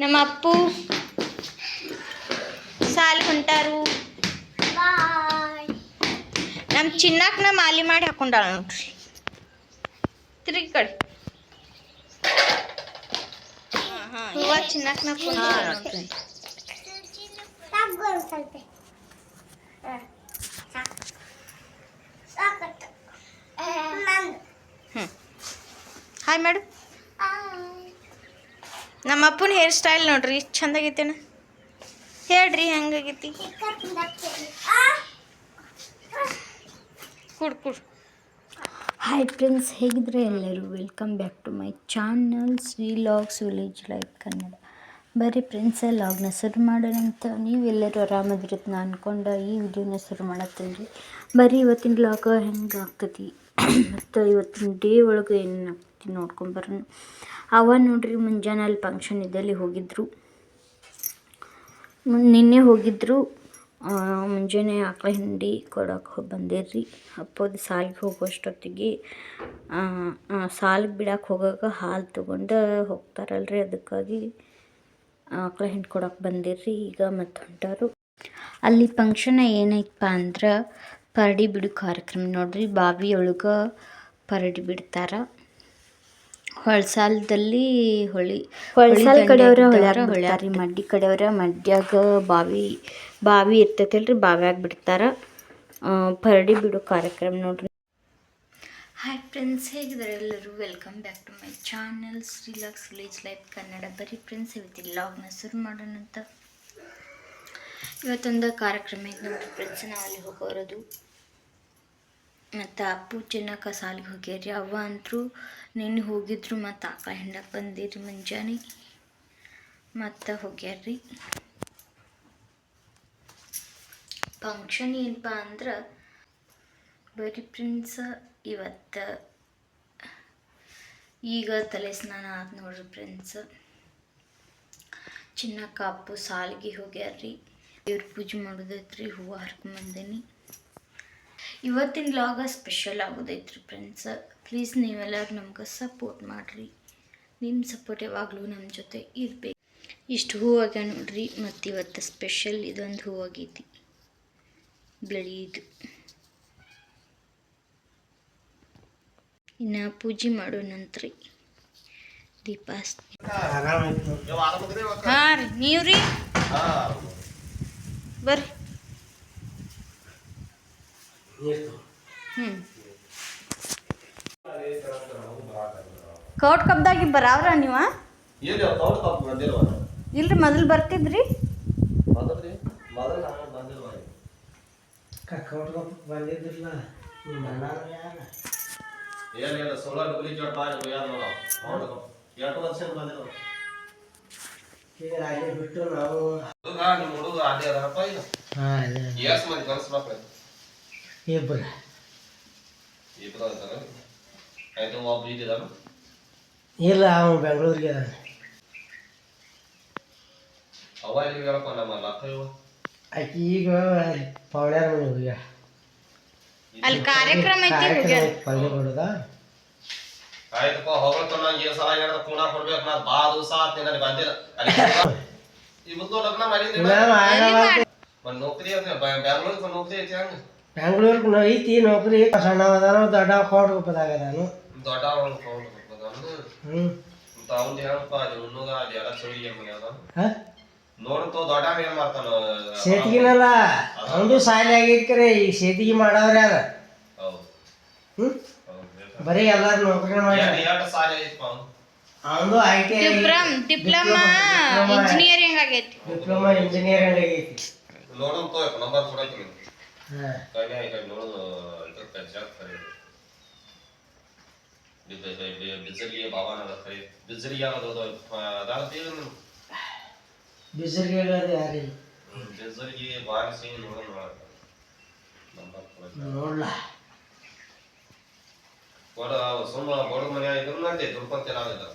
ನಮ್ಮ ಅಪ್ಪು ಸಾಲು ಹೊಂಟಾರು. ನಮ್ಮ ಚಿನ್ನಕ್ಕನ ಮಾಲಿ ಮಾಡಿ ಹಾಕೊಂಡಾಳ ನೋಡ್ರಿ. ತಿರುಗಿ ಕಡೆ. ಹೂವ ಚಿನ್ನಕ್ಕನ ಸ್ವಲ್ಪ ಹಾಯ್ ಮೇಡಮ್ ನಮ್ಮ ಅಪ್ಪನ ಹೇರ್ ಸ್ಟೈಲ್ ನೋಡ್ರಿ ಎಷ್ಟು ಚಂದಾಗೈತೇನ? ಹೇಳ್ರಿ, ಹೆಂಗಾಗೈತಿ? ಕುಡ್ ಕುಡ್. ಹಾಯ್ ಫ್ರೆಂಡ್ಸ್ ಹೇಗಿದ್ರೆ ಎಲ್ಲರೂ? Welcome back to my channel Shri logs village life Kannada ಬರೀ ಫ್ರೆಂಡ್ಸ್ ಲಾಗ್ನ ಶುರು ಮಾಡೋಣಂತ ನೀವೆಲ್ಲರೂ ಆರಾಮದಿರುತ್ತೆ ನಾ ಅನ್ಕೊಂಡ ಈ ವಿಡಿಯೋನ ಶುರು ಮಾಡತ್ತೀನಿ ಬರೀ ಇವತ್ತಿನ ಲಾಗ ಹೆಂಗೆ ಆಗ್ತೈತಿ ಮತ್ತು ಇವತ್ತಿನ ಡೇ ಒಳಗೆ ಏನು ಆಗ್ತೈತಿ ನೋಡ್ಕೊಂಬರೋಣ ಅವ ನೋಡ್ರಿ ಮುಂಜಾನೆ ಅಲ್ಲಿ ಫಂಕ್ಷನ್ ಇದ್ದಲ್ಲಿ ಹೋಗಿದ್ರು. ನಿನ್ನೆ ಹೋಗಿದ್ರು. ಮುಂಜಾನೆ ಆಕಳ ಹಿಂಡಿ ಕೊಡೋಕೆ ಹೋಗಿ ಬಂದಿರ್ರಿ. ಅಪ್ಪದ ಸಾಲಿಗೆ ಹೋಗೋಷ್ಟೊತ್ತಿಗೆ ಸಾಲಿಗೆ ಬಿಡಕ್ಕೆ ಹೋಗಾಗ ಹಾಲು ತೊಗೊಂಡು ಹೋಗ್ತಾರಲ್ರಿ. ಅದಕ್ಕಾಗಿ ಆಕಳ ಹಿಂಡಿ ಕೊಡೋಕೆ ಬಂದಿರ್ರಿ. ಈಗ ಮತ್ತೆ ಹೊಂಟಾರು. ಅಲ್ಲಿ ಫಂಕ್ಷನ್ ಏನೈತಪ್ಪ ಅಂದ್ರೆ ಪರಡಿ ಬಿಡು ಕಾರ್ಯಕ್ರಮ ನೋಡ್ರಿ. ಬಾವಿಯೊಳಗೆ ಪರಡಿ ಬಿಡ್ತಾರ. ಹೊಳ್ಸಾಲದಲ್ಲಿ ಹೊಳಿ ಹೊಳ್ಸಾಲ ಕಡೆಯವ್ರ ಹೊಳ್ಯಾರ ಹೊಳ್ಯಾರಿ ಮಡ್ಡಿ ಕಡೆಯವ್ರ ಮಡ್ಯಾಗ ಬಾವಿ ಬಾವಿ ಇರ್ತೈತಲ್ರಿ ಬಾವಿಯಾಗ ಬಿಡ್ತಾರ. ಪರಡಿ ಬಿಡೋ ಕಾರ್ಯಕ್ರಮ ನೋಡ್ರಿ. ಹಾಯ್ ಫ್ರೆಂಡ್ಸ್ ಹೇಗಿದ್ದಾರೆ ಎಲ್ಲರೂ? Welcome back to my channel Shri logs village life Kannada ಬರೀ ಫ್ರೆಂಡ್ಸ್ ಇವತ್ತು ಲಾಗ್ನ ಶುರು ಮಾಡೋಣ ಅಂತ. ಇವತ್ತೊಂದು ಕಾರ್ಯಕ್ರಮ ಇದೆ ನೋಡ್ರಿ ಫ್ರೆಂಡ್ಸ್ ನಾವು ಅಲ್ಲಿ ಹೋಗೋರದು. ಮತ್ತು ಅಪ್ಪು ಚಿನ್ನಕ್ಕ ಸಾಲಿಗೆ ಹೋಗ್ಯಾರ ರೀ ಅವ್ವ ಅಂತೂ ನಿನ್ನೆ ಹೋಗಿದ್ರು ಮತ್ತು ಆಕ ಹಿಂಡಕ್ಕೆ ಬಂದಿರಿ ಮುಂಜಾನೆ. ಮತ್ತು ಹೋಗ್ಯಾರ್ರಿ. ಫಂಕ್ಷನ್ ಏನಪ್ಪ ಅಂದ್ರೆ ಬರೀ ಪ್ರಿನ್ಸ್ ಇವತ್ತು ಈಗ ತಲೆ ಸ್ನಾನ ಆದ ನೋಡ್ರಿ ಪ್ರಿನ್ಸ್ ಚಿನ್ನಕ್ಕ ಅಪ್ಪು ಸಾಲಿಗೆ ಹೋಗ್ಯಾರ್ರಿ. ದೇವ್ರ ಪೂಜೆ ಮಾಡೋದೈತ್ರಿ, ಹೂವು ಹರ್ಕೊಂಬಂದೇನಿ ಇವತ್ತಿನ ಲಾಗ ಸ್ಪೆಷಲ್ ಆಗೋದೈತ್ರಿ ಫ್ರೆಂಡ್ಸ್ ಪ್ಲೀಸ್ ನೀವೆಲ್ಲರೂ ನಮ್ಗೆ ಸಪೋರ್ಟ್ ಮಾಡಿರಿ. ನಿಮ್ಮ ಸಪೋರ್ಟ್ ಯಾವಾಗಲೂ ನಮ್ಮ ಜೊತೆ ಇರಬೇಕು. ಇಷ್ಟು ಹೂವಾಗ ನೋಡ್ರಿ ಮತ್ತು ಇವತ್ತು ಸ್ಪೆಷಲ್ ಇದೊಂದು ಹೂವಾಗೈತಿ. ಬಿಳಿದು ಇನ್ನು ಪೂಜೆ ಮಾಡೋ ನಂತರ ದೀಪ ಹಾಂ ರೀ ನೀವು ರೀ ಬರ್ರಿ. ಹ್ಞೂ ಕೌಟ್ ಕಬ್ದಾಗಿ ಬರಾವ್ರ ನೀವ? ಇಲ್ರಿ ಮೊದಲು ಬರ್ತಿದ್ರಿ? ಬಿಟ್ಟು ನಾವು ಹುಡುಗ ನಿಮ್ಮ ಹುಡುಗ ಅದೇ ಅದಪ್ಪ ಈಗ ಹಾಂ ಇದೆ ಎಸ್ ಮಂದಿ ಕಲಿಸ್ಬೇಕು ಇಬ್ಬರು ಇಬ್ಬರು ಅಂತಾರ ಆಯ್ತು ಒಬ್ಬ ಇದ್ದಿದ್ದಾನ ಇಲ್ಲ ಅವನು ಬೆಂಗಳೂರಿಗೆ ಅದಾನೆ ಅವ ಇಲ್ಲಿ ಹೇಳಪ್ಪ ನಮ್ಮ ಲಕ್ಕ ಇವ ಆಕೆ ಈಗ ಪೌಳ್ಯಾರ ಮನೆ ಹೋಗ್ಯ ಅಲ್ಲಿ ಕಾರ್ಯಕ್ರಮ ಐತಿ ಹೋಗ್ಯಾರ ಪಲ್ಲೆ ಕೊಡೋದ ಆಯ್ತಪ್ಪ ಹೋಗ್ಲತ್ತ ನಂಗೆ ಈ ಸಲ ಹೇಳಿದ ಪುನಃ ಕೊಡ್ಬೇಕು ನಾ ಬಾ ದಿವಸ ಆತ್ ನನಗೆ ಬಂದಿಲ್ಲ ಅಲ್ಲಿ ಇಬ್ಬರು ಲಗ್ನ ಮಾಡಿದ್ರಿ ನಾವು ಆಗಲ್ಲ ಒಂದು ನೌಕರಿ ಐತೆ ಬ್ಯಾಂಗ್ಳೂರಿಗೆ ನೌಕರಿ ಐತಿ ಹಂಗ ಬೆಂಗಳೂರಿಗೆ ಐತಿ ನೌಕರಿ ಸಣ್ಣ ಅದಾನು ದೊಡ್ಡ ಕೋಟ್ ಗೊಪ್ಪದಾಗದಾನು ದೊಡ್ಡ ಒಂದು ಹ್ಞೂ ಅವ್ನು ಎಲ್ಲ ಚಳಿ ಅದ ಹಾಂ? ನೋಡ್ತು ದೊಡ್ಡ ಏನ್ ಮಾಡ್ತಾನ? ಸೇತಿಗಿನಲ್ಲ. ಒಂದು ಸಾಲಿ ಆಗೈತ್ಕರೆ ಈ ಸೇತಿಗೆ ಮಾಡವ್ರ ಯಾರ? ಬರೀ ಎಲ್ಲಾರು ನೌಕರಿ ಮಾಡಿ ಅವ್ನು. ಐ ಟಿ ಡಿಪ್ಲೊಮಾ ಇಂಜಿನಿಯರಿಂಗ್ ಆಗೈತಿ. ಡಿಪ್ಲೊಮಾ ಇಂಜಿನಿಯರಿಂಗ್ ಆಗೈತಿ. ನೋಡೋನ್ ತೋ ನಂಬರ್ ಕೊಡಕ್ಕೆ ಹಾಂ ಕೈಗೆ ಕೈ ನೋಡೋದು ಇದು ಕಜ್ಜಾಕ್ ಕರಿ ಬಿಜರಿಗೆ ಬಾಬಾನ ಕರಿ ಬಿಜರಿಗೆ ಅನ್ನೋದು ಅದಾರ ತೀರು ಬಿಸಿಲಿಗೆ ಯಾರಿಲ್ಲ ಬಾರಿಸಿ ನೋಡೋಣ ಕೊಡ ಸುಮ್ಮ ಬಡ ಮನೆ ಇದ್ರು ನಡಿ ದುಡ್ಕೊಂತ ಚೆನ್ನಾಗಿದ್ದ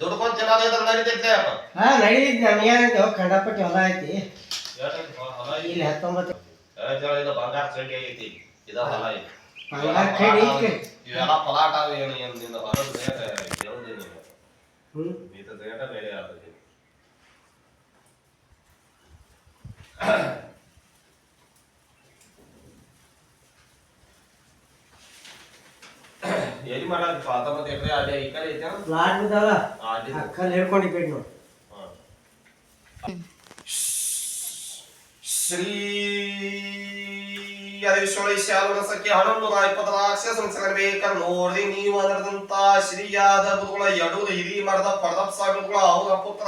ದುಡ್ಕೊಂತ ಚೆನ್ನಾಗಿದ್ರೆ ನಡೀತೈತೆ ಹಾ ನಮ್ಗೇನೈತಿ ಹೋಗಿ ಕಂಡಪಟ್ಟಿ ಹೊಲ ಐತಿ ಹೇಳ್ತೈತೆ ಹೊಲ ಐತಿ. ಇಲ್ಲಿ ಹತ್ತೊಂಬತ್ತು ಕೈತಾಳ ಇದು ಬಂಗಾರ ಚಡ್ಡಿ ಆಗೈತಿ ಇದ ಹೊಲ ಇವೆಲ್ಲ ಫಲಾಟ ಏನು ಏನು ನಿನ್ನ ಹೊಲದ ರೇಟ್ ಸಖ್ಯ ಹನ್ನೊಂದು ನೂರ ಇಪ್ಪತ್ತರ ಸಂಸ್ಕರಣಬೇಕಂದ್ರೆ ನೋಡ್ರಿ ನೀವು ಅದರದಂತ ಶ್ರೀಯಾದ ಬುಧಗಳ ಎಡುದು ಹಿರಿ ಮರದ ಪರದಪ್ಪ ಸ್ವಾಮಿಗಳ ಅವರ ಪುತ್ರ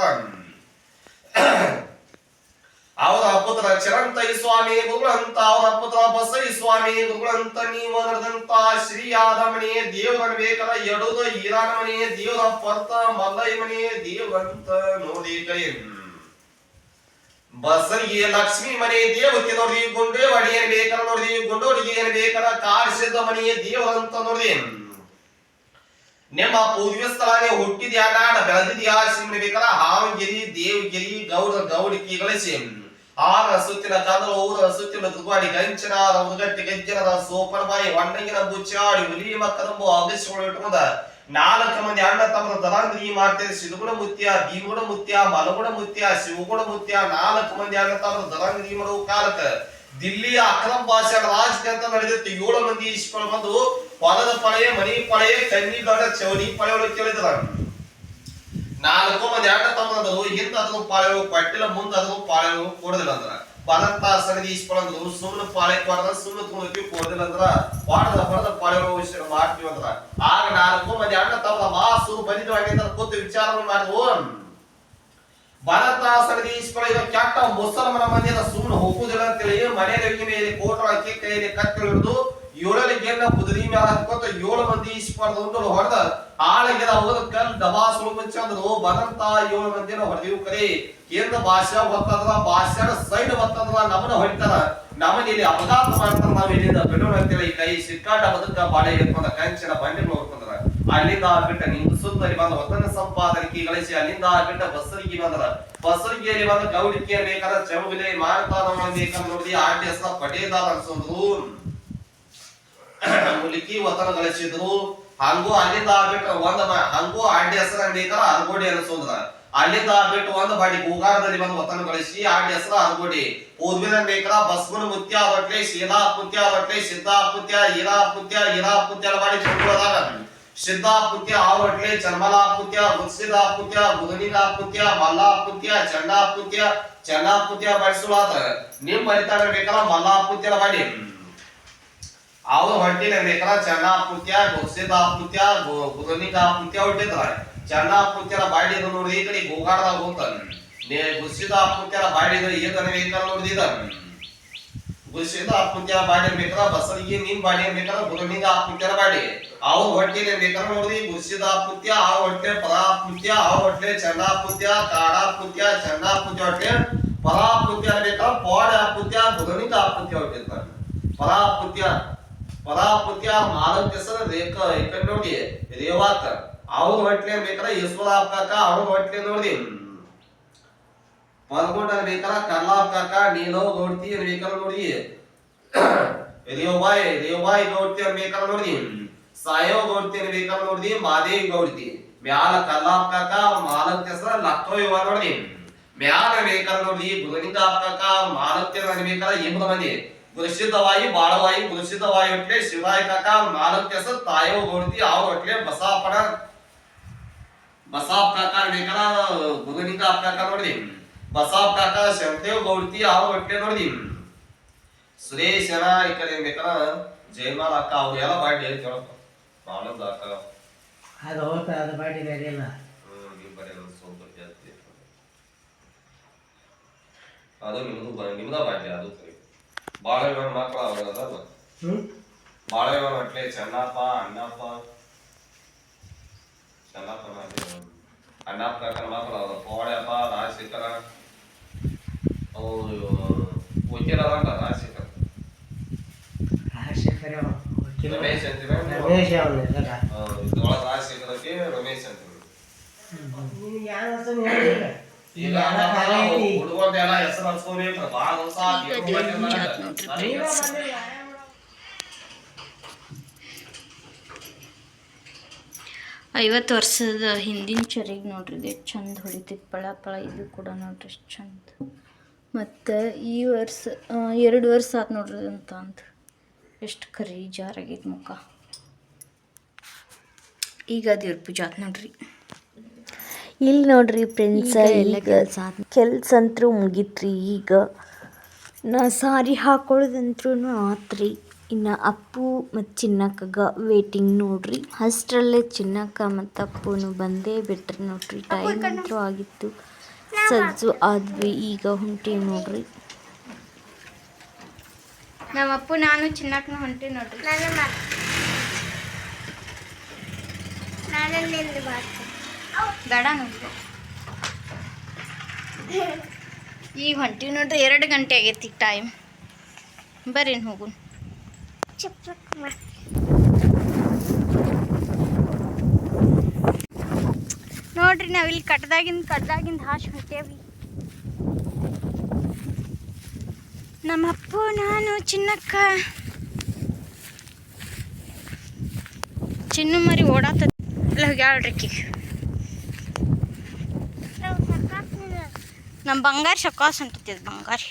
ಅವರ ಪುತ್ರ ಚರಂತೈ ಸ್ವಾಮಿ ಗುರುಗಳಂತ ಅವರ ಪುತ್ರ ಬಸೈ ಸ್ವಾಮಿ ಗುರುಗಳಂತ ನೀವು ಅದರದಂತ ಶ್ರೀಯಾದ ಮನೆ ಬೇಕರ ಎಡುದು ಹೀರಾನ ಮನೆ ದೇವರ ಪರ್ತ ಮಲ್ಲೈ ಮನೆ ದೇವರಂತ ನೋಡಿ ಕೈ ಬಸರಿಗೆ ಲಕ್ಷ್ಮಿ ಮನೆ ದೇವತೆ ನೋಡ್ರಿ ಗುಂಡೇವಾಡಿ ಏನ್ ಬೇಕರ ನೋಡ್ರಿ ಗುಂಡೋಡಿಗೆ ಏನ್ ಬೇಕಾರ ಕಾಡಿಸಿದ ಮನೆಯ ದೇವರಂತ ನೋಡಿದೆ ನಿಮ್ಮ ಪೂರ್ವ ಸ್ಥಳನೇ ಹುಟ್ಟಿದ್ಯಾ ನಾಡ, ಬೆಳೆದಿದ್ಯಾ ಸಿಂಹ ಬೇಕಲ್ಲ ಹಾವಗಿರಿ ದೇವಗಿರಿ, ಗೌಡ ಗೌಡಿಕಿ ಗಳಿಸಿ. ಆರ ಸುತ್ತಿನ ಕದಲ ಊರ, ಸುತ್ತಿನ ದುಬಾರಿ ಗಂಚನ ಉದ್ಗಟ್ಟಿ ಗಜ್ಜನದ ಸೋಪನ ಬಾಯಿ, ಒಣ್ಣಗಿನ ಬುಚ್ಚಾಡಿ, ಹುಲಿ ಮಕ್ಕದಂಬು ಅಗಸಿಗಳು ಇಟ್ಕೊಂಡ ನಾಲ್ಕು ಮಂದಿ ಅಣ್ಣ ತಮ್ಮ ಈ ಮಾಡ್ತಾರೆ ಸಿದುಗುಣ ಮುತ್ಯ ಭೀಮಗುಣ ಮುತ್ಯ ಮಲಗುಣ ಮುತ್ಯ ಶಿವಗುಣ ಮುತ್ಯ, ನಾಲ್ಕು ಮಂದಿ ಅಣ್ಣ ತಮ್ಮ ಈ ಮಾಡುವ ಕಾಲಕ್ಕ. ದಿಲ್ಲಿಯ ಅಕ್ರಮ ಭಾಷೆ ರಾಜಕೀಯ ಅಂತ ನಡೆದಿತ್ತು. ಏಳು ಮಂದಿ ಇಸ್ಕೊಂಡು ಬಂದು ಹೊಲದ ಪಳೆಯ, ಮನಿ ಪಳೆಯ, ಕನ್ನಿ ಬಾಡ ಪಳೆ ಒಳಗೆ ಕೇಳಿದ್ರ ನಾಲ್ಕು ಮಂದಿ ಅಣ್ಣ ತಮ್ಮಂದರು ಹಿಂದ ಅದನ್ನು ಪಾಳೆಗಳು ಪಟ್ಟಿಲ ಮುಂದೆ ಅದನ್ನು ಪಾಳೆಗಳು ಕೊಡದಿಲ್ಲ ಅಂದ್ರ ಬರಂತ ಸಗದಿ ಇಸ್ಕೊಂಡ್ರು ಸುಮ್ಮನೆ ಪಾಳೆ ಕೊಡದ ಸುಮ್ಮನೆ ತುಣಕಿ ಕೊಡದಿಲ್ಲ ಅಂದ್ರ ವಾಡದ ಹೊಡೆದ ಪಾಳೆಗಳು ವಿಷಯ ಮಾಡ್ತೀವಿ ಅಂದ್ರ. ಆಗ ನಾಲ್ಕು ಮಂದಿ ಅಣ್ಣ ತಮ್ಮ ಮಾಸು ಅಂತ ಕೂತು ವಿಚಾರವನ್ನು ಮಾಡಿದ್ವು. ಭಾರತ ಸಗದಿ ಈಶ್ವರ ಇವಾಗ ಕೆಟ್ಟ ಮುಸಲ್ಮಾನ ಮಂದಿನ ಸುಮ್ಮನೆ ಹೋಗುದಿಲ್ಲ ಅಂತೇಳಿ ಮನೆಯಲ್ಲಿ ಕೋಟ್ರ ಕೋಟ ಹಾಕಿ ಕೈಯಲ್ಲಿ ಕತ್ತಿ ಏಳಲ್ಲಿ ಗೆಲ್ಲ ಕುದುರೆ ಮ್ಯಾಲ ಹಾಕೋತ ಏಳು ಮಂದಿ ಈಶ್ವರದ ಒಂದು ಹೊಡೆದ. ಆಳಗಿದ ಹೋದ ಕಲ್ ದಬಾಸುಳು ಮುಂಚಂದ್ರು ಬರಂತ ಏಳು ಮಂದಿನ ಹೊಡೆದಿವು ಕರೆ. ಕೇಂದ್ರ ಭಾಷೆ ಗೊತ್ತಂದ್ರ ಭಾಷಾನ ಸೈಡ್ ಗೊತ್ತಂದ್ರ ನಮ್ಮನ ಹೊಡಿತಾರ. ನಮ್ಮನ್ನ ಇಲ್ಲಿ ಅಪಘಾತ ಮಾಡ್ತಾರ ನಾವ್ ಇಲ್ಲಿಂದ ಬಿಡೋಣ ಅಂತೇಳಿ ಕೈ ಸಿಕ್ಕಾಟ ಬದುಕ ಬಾಳೆ ಎತ್ಕೊಂಡ ಕಂಚಿನ ಬಂಡಿ ನೋಡ್ಕೊಂಡ್ರ. ಅಲ್ಲಿಂದ ಬಿಟ್ಟ ನಿಂದು ಸುತ್ತಲಿ ಬಂದ ಒತ್ತನ ಸಂಪಾದನೆ ಗಳಿಸಿ ಅಲ್ಲಿಂದ ಬಿಟ್ಟ ಬಸರಿಗೆ ಬಂದ್ರ ಬಸರಿಗೆಯಲ್ಲಿ ಬಂದ ಗೌಡಿಕೆ ಬೇಕಾದ ಚೌಗಲೆ ಮಾಡ್ತಾರ ಬೇಕಂದ್ ನೋಡಿ ಆರ್ ಟಿ ಎಸ್ ಅನ್ಸೋದ್ರು ಮುಲಿಕಿ ವತನ ಗಳಿಸಿದ್ರು ಹಂಗೂ ಅಲ್ಲಿಂದ ಬಿಟ್ಟು ಒಂದ್ ಹಂಗೂ ಆಡಿ ಹೆಸರು ಬೇಕಾರ ಅರ್ಗೋಡಿ ಅನ್ಸೋದ್ರ ಅಲ್ಲಿಂದ ಬಿಟ್ಟು ಒಂದ್ ಬಾಡಿ, ಕೂಗಾರದಲ್ಲಿ ಬಂದು ಒತ್ತನ ಗಳಿಸಿ ಆಡಿ ಹೆಸರು ಅರ್ಗೋಡಿ ಊದ್ಬಿನ ಬೇಕರ ಬಸ್ಮನ ಮುತ್ಯ ಬಟ್ಲೆ ಶೀಲಾ ಪುತ್ಯ ಬಟ್ಲೆ ಸಿದ್ಧಾ ಪುತ್ಯ ಹೀರಾ ಪುತ್ಯ ಹೀರಾ ಪುತ್ಯ ಮಾಡಿ ತುಂಬಿದಾಗ ಸಿದ್ದಾ ಪುತ್ಯ ಆವಟ್ಲೆ ಚರ್ಮಲಾ ಪುತ್ಯ ಚಂಡಾ ಪುತ್ಯ ಚನ್ನಾ ಪುತ್ಯ ಬಡಿಸುಲಾತ ನಿಮ್ ಬರಿತಾರ ಬೇಕಲ್ಲ, ಮಲ್ಲಾ ಪುತ್ಯನ ಬಾಡಿ ಅವ್ರ ಹೊಟ್ಟಿನ ಬೇಕಲ್ಲ ಚನ್ನ ಪುತ್ಯ ಗುತ್ಸಿದಾ ಪುತ್ಯ ಗುದನಿಗಾ ಪುತ್ಯ ಹೊಟ್ಟಿದ್ರ ಚನ್ನ ಪುತ್ಯನ ಬಾಡಿ ನೋಡಿ ಈ ಕಡೆ ಗೋಗಾಡದಾಗ ಹೋಗ್ತಾನ ನೇ ಗುತ್ಸಿದಾ ಪುತ್ಯನ ಬಾಡಿ ಏಕನ ಬೇಕಲ್ಲ ನೋಡಿದ ಗುರುಸಿದ ಅಪ್ಪುತ್ಯ ಬಾಡಿ ಬೇಕಲ್ಲ ಬಸರಿಗೆ ನಿನ್ ಬಾಡಿ ಬೇಕಲ್ಲ ಗುರುನಿಗ ಅಪ್ಪುತ್ಯನ ಬಾಡಿ ಅವ್ರ ಹೊಟ್ಟಿನ ಬೇಕಲ್ಲ ನೋಡ್ರಿ ಗುರುಸಿದ ಅಪ್ಪುತ್ಯ ಆ ಹೊಟ್ಟೆ ಪದ ಪುತ್ಯ ಆ ಹೊಟ್ಟೆ ಚಂದ ಪುತ್ಯ ಕಾಡ ಪುತ್ಯ ಚಂದ ಪುತ್ಯ ಹೊಟ್ಟೆ ಪದ ಪುತ್ಯ ಬೇಕಲ್ಲ ಪೋಡ ಅಪ್ಪುತ್ಯ ಗುರುನಿಗ ಅಪ್ಪುತ್ಯ ಹೊಟ್ಟಿರ್ತಾನೆ ಪದ ಪುತ್ಯ ಪದ ಪುತ್ಯ ಮಾಲಕ್ ಹೆಸರು ರೇಖ ಏಕ ನೋಡಿ ರೇವಾತ ಅವ್ರ ಹೊಟ್ಲೆ ಬೇಕಾರ ಈಶ್ವರ ಕಾಕ ಅವ್ರ ಹೊಟ್ಲೆ ನೋಡಿ. ಪದಕೊಂಡ ಬೇಕಾರ ಕರ್ಲಾಪ್ ಕಾಕ ನೀಲೋ ನೋಡ್ತಿ ಅನ್ಬೇಕಲ್ಲ ನೋಡಿ. ರೇವಾಯ್ ರೇವಾಯ್ ಗೌಡ್ತಿ ಬೇಕಾರ ನೋಡಿ. ಸಾಯೋ ನೋಡ್ತಿ ಬೇಕಾರ ನೋಡಿ, ಮಾದೇವಿ ನೋಡ್ತಿ ಮ್ಯಾಲ ಕಲ್ಲಾಪ್ ಕಾಕ ಮಾಲಕ್ ಹೆಸರ ಲಕ್ಕೋ ಇವ ನೋಡಿ. ಮ್ಯಾಲ ಬೇಕಾರ ನೋಡಿ ಗುರುನಿಂದ ಕಾಕ ಮಾಲಕ್ ಅನ್ಬೇಕಲ್ಲ ಇಬ್ಬರು ಮಂದಿ. ಗುರುಸಿದ್ಧವಾಯಿ ಬಾಳವಾಯಿ ಗುರುಸಿದ್ಧವಾಯಿ ಹೊಟ್ಲೆ ಶಿವಾಯಿ ಕಾಕ ಮಾಲಕ್ ಹೆಸರು ತಾಯೋ ಗೋಡ್ತಿ ಅವ್ರ ಅಟ್ಲೆ ಬಸಾಪಣ ಬಸಾಪ್ ಕಾಕ ಬೇಕಲ್ಲ ಗುರುನಿಂದ ಕಾಕ ನೋಡಿ. ಬಸಾಪ್ ಕಾಕ ಶಂಕೇವ್ ಗೌಡ್ತಿ ಅವ್ರ ಅಟ್ಲೆ ನೋಡಿ. ಸುರೇಶನ ಈ ಕಡೆ ಬೇಕಲ್ಲ ಜಯಮಾಲ್ ಅಕ್ಕ ಅವ್ರು ಎಲ್ಲ ಬಾಡಿ ಹೇಳ್ತೇಳಪ್ಪ ಆನಂದ ಅಕ್ಕ. ಅದು ಹೋಗ್ತಾ ಅದು ಬಾಡಿ ಇಲ್ಲ. ಜಾಸ್ತಿ ಅದು ನಿಮ್ದು ನಿಮ್ದ ಬಾಡಿ ಅದು ಸರಿ. ಬಾಳೆಹಣ್ಣು ಮಕ್ಕಳು ಅವ್ರಲ್ಲ ಹ್ಮ್? ಬಾಳೆಹಣ್ಣು ಅಟ್ಲೆ ಚೆನ್ನಪ್ಪ ಅಣ್ಣಪ್ಪ. ಚೆನ್ನಪ್ಪ ಅಣ್ಣಪ್ಪ ಕಾಕನ ಮಕ್ಕಳು ಅವ್ರು ಪೋಳ್ಯಪ್ಪ ರಾಜಶೇಖರ. ಅವು ವಕೀಲರಂತ ರಾಜಶೇಖರ್. ರಾಜಶೇಖರ ಅವ. ವಕೀಲ. ರಮೇಶ್ ಅಂತೀವಿ. ರಮೇಶ್ ಅವನ ಹೆಸರ ಇದ್ರೊಳಗ ರಾಜಶೇಖರಕ್ಕೆ ರಮೇಶ್ ಅಂತೀವಿ ನಿನಗೆ ಯಾವ ಹೆಸರು ಹೇಳಿಲ್ಲ ಈಗ ಈಗ ಎಲ್ಲ ಖಾಲಿ ಐತಿ. ಹುಡುಗರ್ದೆಲ್ಲ ಹೆಸರು ಹಚ್ಕೋಬೇಕು ನೋಡ್ರಿ? ಐವತ್ತು ವರ್ಷದ ಹಿಂದಿನ ಚರಿಗೆ ನೋಡ್ರಿ ಇದು ಎಷ್ಟ್ ಚಂದ ಹೊಳಿತೈತಿ ಪಳ ಪಳ ಇದು ಕೂಡ ನೋಡ್ರಿ ಎಷ್ಟು ಚಂದ. ಮತ್ತು ಈ ವರ್ಷ ಎರಡು ವರ್ಷ ಆತು ನೋಡ್ರಿ ಅಂತ ಅಂತ. ಎಷ್ಟು ಕರಿ ಜಾರಾಗೈತೆ ಮುಖ. ಈಗ ದೇವ್ರ ಪೂಜೆ ಆತು ನೋಡ್ರಿ. ಇಲ್ಲಿ ನೋಡ್ರಿ ಫ್ರೆಂಡ್ಸ ಎಲ್ಲ ಕೆಲಸ ಕೆಲಸ ಅಂತೂ ಮುಗೀತ್ರಿ. ಈಗ ನಾ ಸಾರಿ ಹಾಕೊಳ್ಳೋದಂತ್ರೂ ಆತ್ರಿ. ಇನ್ನು ಅಪ್ಪು ಮತ್ತು ಚಿನ್ನಕ್ಕಗ ವೇಟಿಂಗ್ ನೋಡ್ರಿ. ಅಷ್ಟರಲ್ಲೇ ಚಿನ್ನಕ್ಕ ಮತ್ತು ಅಪ್ಪುನು ಬಂದೇ ಬಿಟ್ರಿ ನೋಡ್ರಿ. ಟೈಮ್ ಅಂತೂ ಆಗಿತ್ತು. ಸಜ್ಜು ಆದ್ವಿ ಈಗ ಹೊಂಟೀವಿ ನೋಡ್ರಿ. ನಮ್ಮ ಅಪ್ಪು ನಾನು ಚಿನ್ನಕ್ಕ ಹೊಂಟಿ ನೋಡ್ರಿ. ನಾನು ನೋಡ್ರಿ. ಈಗ ಹೊಂಟಿವಿ ನೋಡ್ರಿ, ಎರಡು ಗಂಟೆ ಆಗೈತಿ ಟೈಮ್ ಬರ್ರಿ ಹೋಗು. ನೋಡ್ರಿ ನಾವಿಲ್ಲಿ ಕಟ್ಟದಾಗಿಂದ ಕಟ್ಟದಾಗಿಂದ ಹಾಶ್ ಹೊಂಟೇವಿ ನಮ್ಮ ಅಪ್ಪು ನಾನು, ಚಿನ್ನಕ್ಕ. ಚಿನ್ನು ಮರಿ ಓಡಾತ ಇಲ್ಲ ಹೋಗ್ಯಾಳ್ರಿ ನಮ್ಮ ಬಂಗಾರ ಸಕಾಸ್ ಅಂಟೈತಿ ಬಂಗಾರ.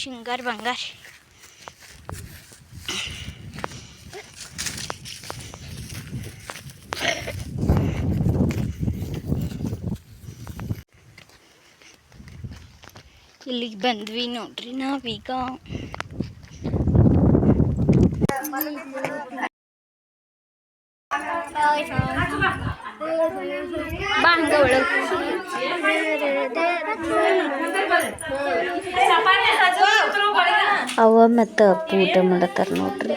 ಶಿಂಗಾರಿ ಬಂಗಾರ. ಇಲ್ಲಿಗೆ ಬಂದ್ವಿ ನೋಡ್ರಿ ನಾವೀಗ. ಬಾ ಹಂಗ ಒಳಗೆ ಅವ ಮತ್ತು ಅಪ್ಪು ಊಟ ಮಾಡತ್ತಾರ ನೋಡ್ರಿ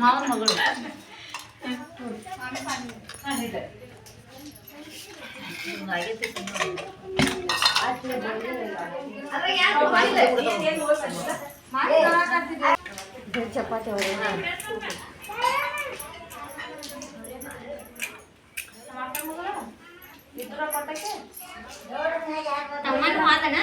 ಮಾವನ ಮಗಳು. ಚಪಾತಿ ಟಮಾಟೋ ಹಾಕನಾ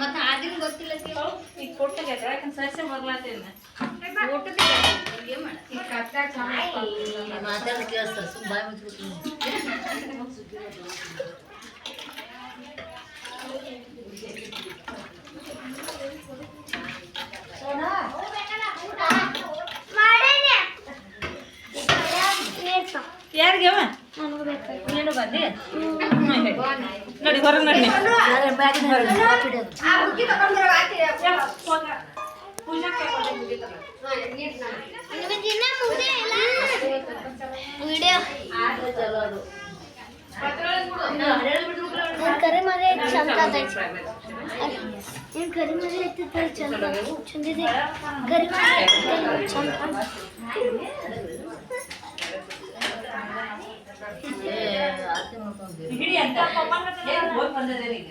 ಮತ್ತೆ ಆಗಿನ ಗೊತ್ತಿಲ್ಲ ಮಾಡೇನೆ. ನೀರ್ಸ. ಯಾರಿಗೆವ ನನಗೂ ಬೇಕಾಗಿ. ನೀನು ಬಂದಿ ನೋಡಿ ಹೊರಗೆ ನೋಡಿ. ನಿಮಗೆ ದಿನ ಮುಗ್ದೇ ಇಲ್ಲ. ವಿಡಿಯೋ ನಿನ್ ಕರಿ ಮರಿ ಚಂದ ಅದೈತಿ. ನಿನ್ ಕರಿ ಮರಿ ಐತಿ ಚಂದ ಚಂದಿದೆ ಕರಿ ಮರಿ ಐತಿ ಚಂದ ಹಿಡಿ ಅಂತ ಏನ್ ಹೋಗ್ ಬಂದದೆ ಈಗ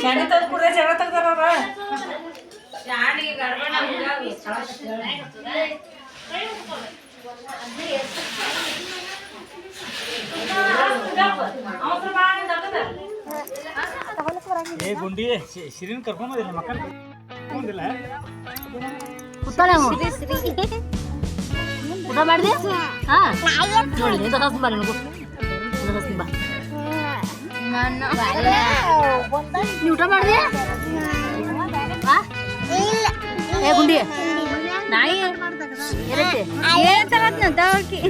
ಶಾಣೆ ತಂದು ಕುಡಿದ್ರೆ ಜಗಳ ತೆಗ್ದಾರ ಅವ್ರ ಏ ಗುಂಡಿ ಶಿರಿನ್ ಕರ್ಕೊಂಬಂದಿಲ್ಲ ಮಕ್ಕಳ ಕರ್ಕೊಂಬಂದಿಲ್ಲ ಊಟ ಮಾಡಿದೆ? ಹಾಂ. ನೋಡಿ ಇದು ಹಸ್ತು ಬಾ ನನಗೂ? ಇದು ಹಸ್ತು ಬಾ? ನೀ ಊಟ ಮಾಡಿದೆ? ಏ ಗುಂಡಿ. ನಾಯಿ. ಏನ್ ತರದ್ನ ದವರ್ಕಿ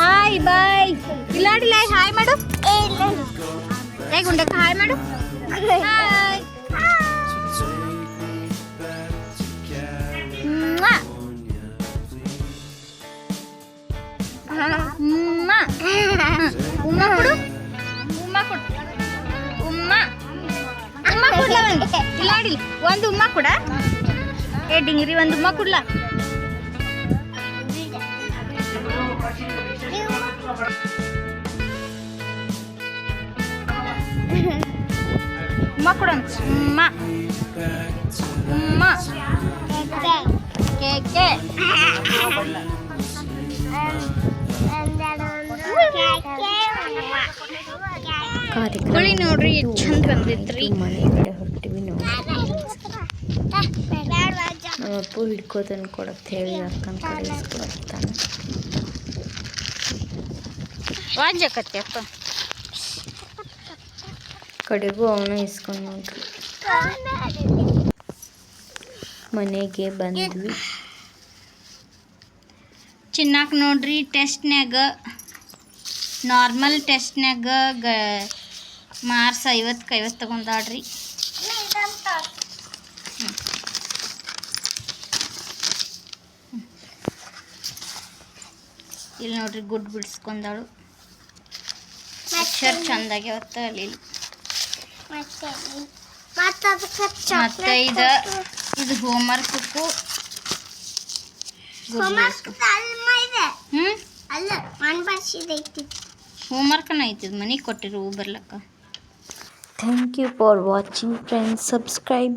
ಹಾಯ್. ಬಾಯ್. ಇಲ್ಲಾಡಿಲ್ಲ ಹಾಯ್ ಮಾಡು. ಏ ಗುಂಡಕ್ಕ ಹಾಯ್ ಮಾಡು. ಹಾಯ್. ಉಮ್ಮ ಕೊಡ್ಲ ಒಂದು ಇಲ್ಲಾಡಿ ಒಂದು ಉಮ್ಮ ಕೊಡ. ಏ ಡಿಂಗ್ರಿ ಒಂದು ಉಮ್ಮ ಕೊಡ್ಲ? ಉಮ್ಮ ಕೊಡು ಒಂದು. ಉಮ್ಮ. ಉಮ್ಮ. ಕೇಕೆ. ಕೋಳಿ ನೋಡ್ರಿ ಎಷ್ಟು ಚಂದ ಬಂದಿದ್ರಿ ಮನೆ ಕಡೆ ಹೊರಟಿವಿ ನೋಡಿ ನಮ್ಮ ಅಪ್ಪ ಹಿಡ್ಕೋತನ್ ಕೊಡಕ್ಕೆ ಹೇಳಿ ಅಕ್ಕನ ಕಡೆ ಇಸ್ಕೊಡ್ತಾನೆ. ವಾಜಕತ್ತೆ ಅಪ್ಪ. ಕಡೆಗೂ ಅವನು ಇಸ್ಕೊಂಡು ನೋಡ್ರಿ ಮನೆಗೆ ಬಂದ್ವಿ. ಚಿನ್ನಾಕ್ ನೋಡ್ರಿ ಟೆಸ್ಟ್ನ್ಯಾಗ ನಾರ್ಮಲ್ ಟೆಸ್ಟ್ನ್ಯಾಗ ಗ ಮಾರ್ಕ್ಸ್ ಐವತ್ತಕ್ಕೆ ಐವತ್ತು ತಗೊಂಡಾಡ್ರಿ ಇಲ್ಲಿ ನೋಡ್ರಿ ಗುಡ್ ಬಿಡಿಸ್ಕೊಂಡಾಳು. ಅಕ್ಷರ ಚಂದಾಗಿ ಅವತ್ತ ಅಲ್ಲಿ ಮತ್ತೆ ಇದು ಇದು ಹೋಮ್ವರ್ಕ್ಕು ಹೋಮ್ವರ್ಕನ ಅಲ್ಲ ಮಣ್ ಬರ್ಸಿದೈತಿ ಹೋಮ್ವರ್ಕ್ನ ಐತಿ ಮನೆಗೆ ಕೊಟ್ಟಿರು ಬರ್ಲಕ್ಕ. Thank you for watching friends subscribe